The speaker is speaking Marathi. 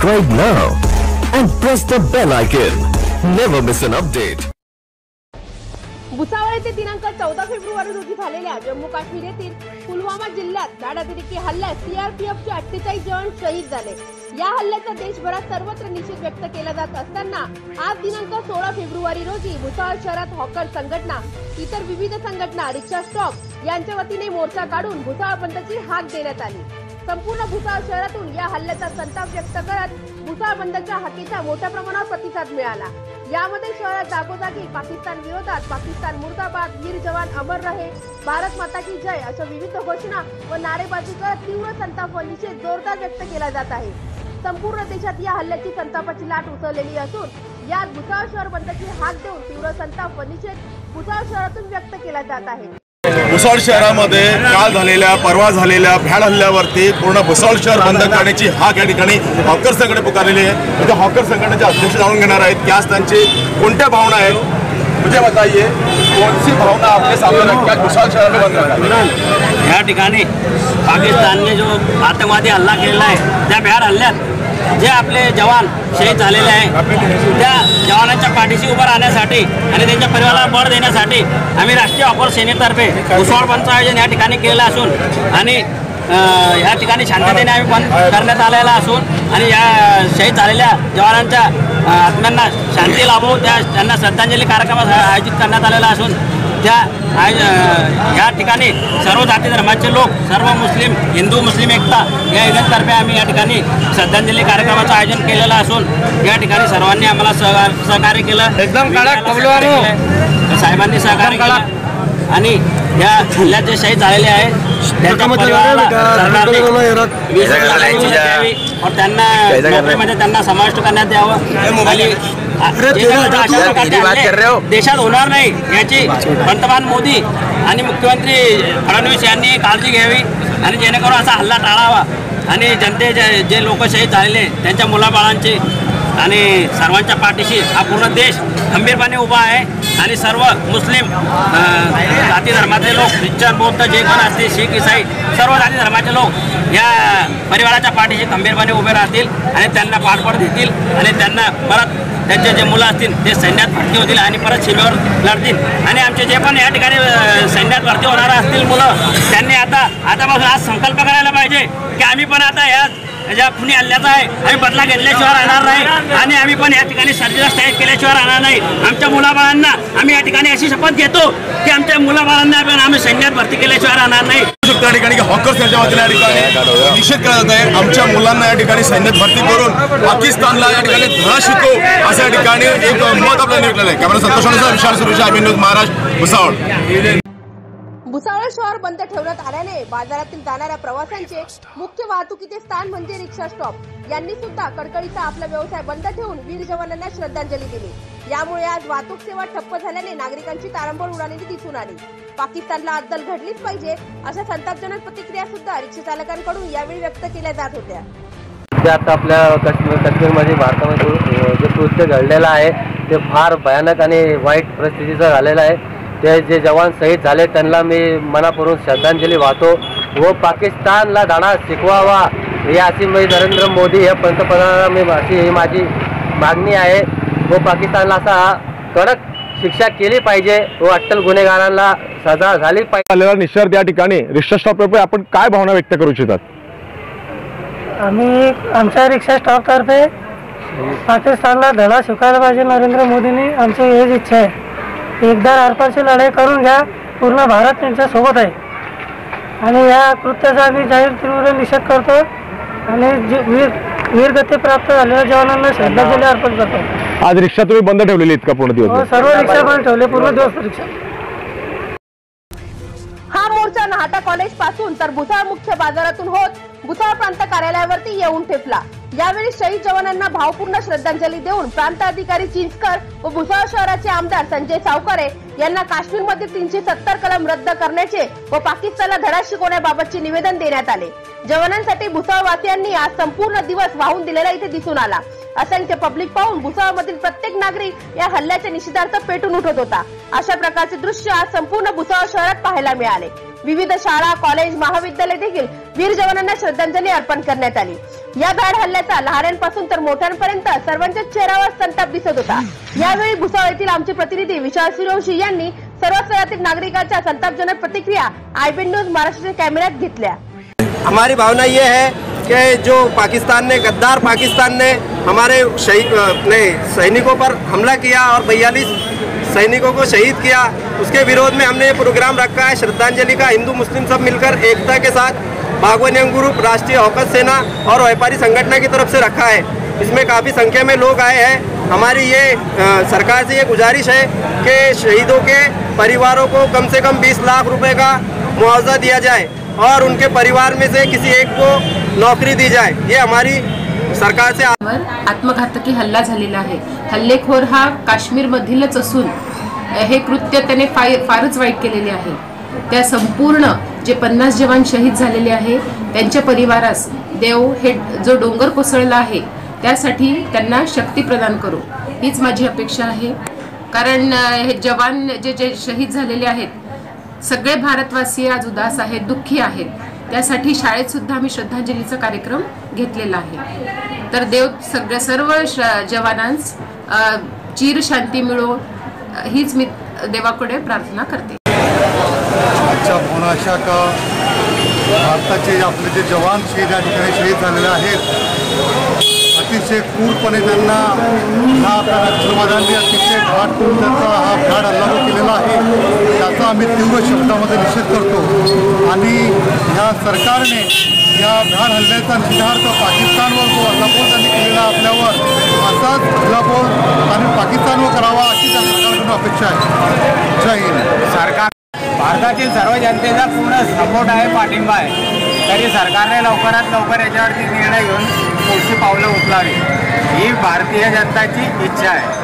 Subscribe now and press the bell icon. Never miss an update. Bhusawal येथे दिनांक चौदा फेब्रुवारी रोजी झालेल्या जम्मू काश्मीर येथील पुलवामा जिल्ह्यात धाडाधिरेकी हल्ल्यात सीआरपीएफचे अठ्ठेचाळीस जवान शहीद झाले या हल्ल्याचा देशभरात सर्वत्र निषेध व्यक्त केला जात असताना आज दिनांक सोळा फेब्रुवारी रोजी भुसावळ शहरात हॉकर संघटना इतर विविध संघटना रिक्षा स्टॉप यांच्या वतीने मोर्चा काढून भुसावळ पंथाची हाक देण्यात आली संपूर्ण भुसाळ शहरातून या हल्ल्याचा संताप व्यक्त करत भुसाळ बंदच्या हाकेचा मोठ्या प्रमाणावर प्रतिसाद मिळाला. यामध्ये शहरात जागोजागी पाकिस्तान विरोधात पाकिस्तान मुर्दाबाद वीर जवान अमर रहे भारत माता की जय अशा विविध घोषणा व नारेबाजी करत तीव्र संताप व निषेध जोरदार व्यक्त केला जात आहे. संपूर्ण देशात या हल्ल्याची संतापाची लाट उसळलेली असून यात भुसाळ शहर बंदची हाक देऊन तीव्र संताप व निषेध भुसाळ शहरातून व्यक्त केला जात आहे. भुसावळ शहरामध्ये काल झालेल्या परवा झालेल्या भ्याड हल्ल्यावरती पूर्ण भुसावळ शहर बंद करण्याची हाक या ठिकाणी हॉकर संघटना पुकारलेली आहे. त्या हॉकर संघटनेचे अध्यक्ष जाणून घेणार आहेत की आज त्यांची कोणत्या भावना आहेत? मुझे बताइए कौन सी भावना आपके सामने रख आज भुसावळ शहर बंद रखा या ठिकाणी पाकिस्तानने जो आतंकवादी हल्ला केलेला आहे त्या भ्याड हल्ल्यात जे आपले जवान शहीद झालेले आहे त्या जवानांच्या पाठीशी उभं राहण्यासाठी आणि त्यांच्या परिवाराला बळ देण्यासाठी आम्ही राष्ट्रीय ऑफर सेनेतर्फे भुसावळ बंदचं आयोजन या ठिकाणी केलेलं असून आणि या ठिकाणी शांततेने आम्ही बंद करण्यात आलेला असून आणि या शहीद झालेल्या जवानांच्या आत्म्यांना शांती लाभो त्या त्यांना श्रद्धांजली कार्यक्रम आयोजित करण्यात आलेला असून त्या आय या ठिकाणी सर्व जाती धर्माचे लोक सर्व मुस्लिम हिंदू मुस्लिम एकता या युनियनतर्फे आम्ही या ठिकाणी श्रद्धांजली कार्यक्रमाचं आयोजन केलेलं असून या ठिकाणी सर्वांनी आम्हाला सहकार सहकार्य केलं. एकदम साहेबांनी सहकार्य केलं. आणि या हल्ल्यात जे शहीद झालेले आहे त्यांच्या परिवाराला त्यांना नोकरीमध्ये त्यांना समाविष्ट करण्यात यावं. आणि हल्ले देशात होणार नाही याची पंतप्रधान मोदी आणि मुख्यमंत्री फडणवीस यांनी काळजी घ्यावी आणि जेणेकरून असा हल्ला टाळावा. आणि जनतेचे जे लोक शहीद झालेले त्यांच्या मुलाबाळांचे आणि सर्वांच्या पाठीशी हा पूर्ण देश खंबीरपणे उभा आहे. आणि सर्व मुस्लिम जाती धर्माचे लोक ख्रिश्चन बौद्ध जे कोण असतील शीख इसाई सर्व जाती धर्माचे लोक या परिवाराच्या पाठीशी खंबीरपणे उभे राहतील आणि त्यांना पाठबळ देतील आणि त्यांना परत त्यांचे जे मुलं असतील ते सैन्यात भरती होतील आणि परत सीमेवर लढतील. आणि आमचे जे पण या ठिकाणी सैन्यात भरती होणार असतील मुलं त्यांनी आता आतापासून आज संकल्प करायला पाहिजे की आम्ही पण आता या म्हणजे ज्या कुणी हल्ल्याचा आहे. आम्ही बदला घेतल्याशिवाय राहणार नाही. आणि आम्ही पण या ठिकाणी सर्जिकल स्ट्राईक केल्याशिवाय राहणार नाही. आमच्या मुलाबाळांना आम्ही या ठिकाणी अशी शपथ घेतो की आमच्या मुलाबाळांना पण आम्ही सैन्यात भरती केल्याशिवाय राहणार नाही. त्या ठिकाणी हॉकर्स यांच्या वतीने या ठिकाणी निषेध केला जात आहे आमच्या मुलांना या ठिकाणी सैन्यात भरती करून पाकिस्तानला या ठिकाणी धडा शिकवू असं या ठिकाणी एक मत आपल्याला निघलेलं आहे. कॅमेरा संतोष विशाल सुरेश आम्ही महाराज भुसावळ. भुसावळ शहर बंद ठेवण्यात आल्याने बाजारातील जाणाऱ्या प्रवाशांचे मुख्य वाहतुकीचे स्थान म्हणजे रिक्षा स्टॉप. यांनी सुद्धा कडकडीचा आपला व्यवसाय बंद ठेवून वीर जवानांना श्रद्धांजली दिली. यामुळे आज वाहतूक सेवा ठप्प झाल्याने नागरिकांची तारंबळ उडालेली दिसून आली. पाकिस्तानला अद्दल घडलीच पाहिजे अशा संतापजनक प्रतिक्रिया सुद्धा रिक्षा चालकांकडून यावेळी व्यक्त केल्या जात होत्या. आता आपल्या काश्मीर काश्मीरमध्ये भारतामध्ये जे कृत्य घडलेलं आहे ते फार भयानक आणि वाईट परिस्थितीचं झालेलं आहे. ते जे जवान शहीद झाले त्यांना मी मनापूर्वक श्रद्धांजली वाहतो. व पाकिस्तानला धडा शिकवावा ही अशी मी नरेंद्र मोदी या पंतप्रधानांना मी अशी ही माझी मागणी आहे. व पाकिस्तानला असा कडक शिक्षा केली पाहिजे व अट्टल गुन्हेगारांना सजा झाली पाहिजे. आलेला या ठिकाणी रिक्षा स्टॉप आपण काय भावना व्यक्त करू इच्छितात? आम्ही आमच्या रिक्षा स्टॉपतर्फे पाकिस्तानला धडा शिकायला पाहिजे नरेंद्र मोदींनी. आमची हेच इच्छा आहे. एकदा आरपारची लढाई करून घ्या. पूर्ण भारत त्यांच्यासोबत आहे. आणि या कृत्याचा आम्ही जाहीर तीव्र निषेध करतो. आणि जे वीर वीरगती प्राप्त झालेल्या जवानांना श्रद्धांजली अर्पण करतो. आज रिक्षा तुम्ही बंद ठेवलेली आहेत का पूर्ण व सर्व रिक्षा पण ठेवले पूर्ण दिवस रिक्षा. हा मोर्चा नाहटा कॉलेजपासून तर भुसावळ मुख्य बाजारातून होत. भुसावळ प्रांत कार्यालयावरती येऊन ठेपला. यावेळी शहीद जवानांना भावपूर्ण श्रद्धांजली देऊन प्रांताधिकारी चिंचकर व भुसावळ शहराचे आमदार संजय सावकारे यांना काश्मीरमध्ये तीनशे सत्तर कलम रद्द करण्याचे व पाकिस्तानला धडा शिकवण्याबाबतचे निवेदन देण्यात आले. जवानांसाठी भुसावळवासियांनी आज संपूर्ण दिवस वाहून दिलेला इथे दिसून आला. असंख्य पब्लिक पाहून भुसावळमधील प्रत्येक नागरिक या हल्ल्याच्या निषेधार्थ पेटून उठत होता. अशा प्रकारचे दृश्य आज संपूर्ण भुसावळ शहरात पाहायला मिळाले. विविध शाळा कॉलेज महाविद्यालय देखील वीर जवानांना श्रद्धांजली अर्पण करण्यात आली. या गाड हल्ल्याचा लहानांपासून तर मोठ्यांपर्यंत सर्वांच्या चेहऱ्यावर संताप दिसत होता. यावेळी भुसावळ येथील आमचे प्रतिनिधी विशाल सूर्यवंशी यांनी सर्व स्तरातील नागरिकांच्या संतापजनक प्रतिक्रिया आयबी न्यूज महाराष्ट्राच्या कॅमेऱ्यात घेतल्या. हमारी भावना ये है कि जो पाकिस्तान ने गद्दार पाकिस्तान ने हमारे शहीद अपने सैनिकों पर हमला किया और बयालीस सैनिकों को शहीद किया उसके विरोध में हमने ये प्रोग्राम रखा है। श्रद्धांजलि का हिंदू, मुस्लिम सब मिलकर एकता के साथ बागवान यंग ग्रुप राष्ट्रीय हौकत सेना और व्यापारी संगठन की तरफ़ से रखा है। इसमें काफ़ी संख्या में लोग आए हैं। हमारी ये सरकार से ये गुजारिश है कि शहीदों के परिवारों को कम से कम 20 लाख रुपए का मुआवजा दिया जाए और उनके परिवार में से किसी एक को नौकरी दी जाए। ये हमारी सरकार से आत्मघातकी हल्ला आहे. हल्लेखोर हा काश्मीरमधीलच असून हे कृत्य त्याने फाय फारच वाईट केलेले आहे. त्या संपूर्ण जे पन्नास जवान शहीद झालेले आहे त्यांच्या परिवारास देव हे जो डोंगर कोसळला आहे त्यासाठी त्यांना शक्ती प्रदान करू. हीच माझी अपेक्षा आहे. कारण हे जवान जे जे शहीद झालेले आहेत सगळे भारतवासी आज उदास आहेत दुःखी आहेत. त्यासाठी शाळेत सुद्धा आम्ही श्रद्धांजलीचा कार्यक्रम घेतलेला आहे. तर देव सगळ्या सर्व श- जवानांस चिर शांती मिळो हीच मी देवाकडे प्रार्थना करते. आजच्या होण्याच्या का भारताचे आपले जे जवान शहीद या ठिकाणी शहीद झालेले आहेत अतिशय क्रूरपणे त्यांना हा आपल्या नक्षलवाद्यांनी अतिशय घाट करून त्यांचा हा घाट हल्ला केलेला आहे. त्याचा आम्ही तीव्र शब्दामध्ये निषेध करतो. आणि ह्या सरकारने या भ्याड हल्ल्याचा निषेधार्थ पाकिस्तानवर जो हल्लाबोल त्यांनी केलेला आपल्यावर असाच हल्लाबोल आणि पाकिस्तानवर करावा अशी त्या सरकारकडून अपेक्षा आहे? जय हिंद सरकार भारतातील सर्व जनतेचा पूर्ण सपोर्ट आहे पाठिंबा आहे. तरी सरकारने लवकरात लवकर याच्यावरती निर्णय घेऊन पुढची पावलं उचलावी. ही भारतीय जनताची इच्छा आहे.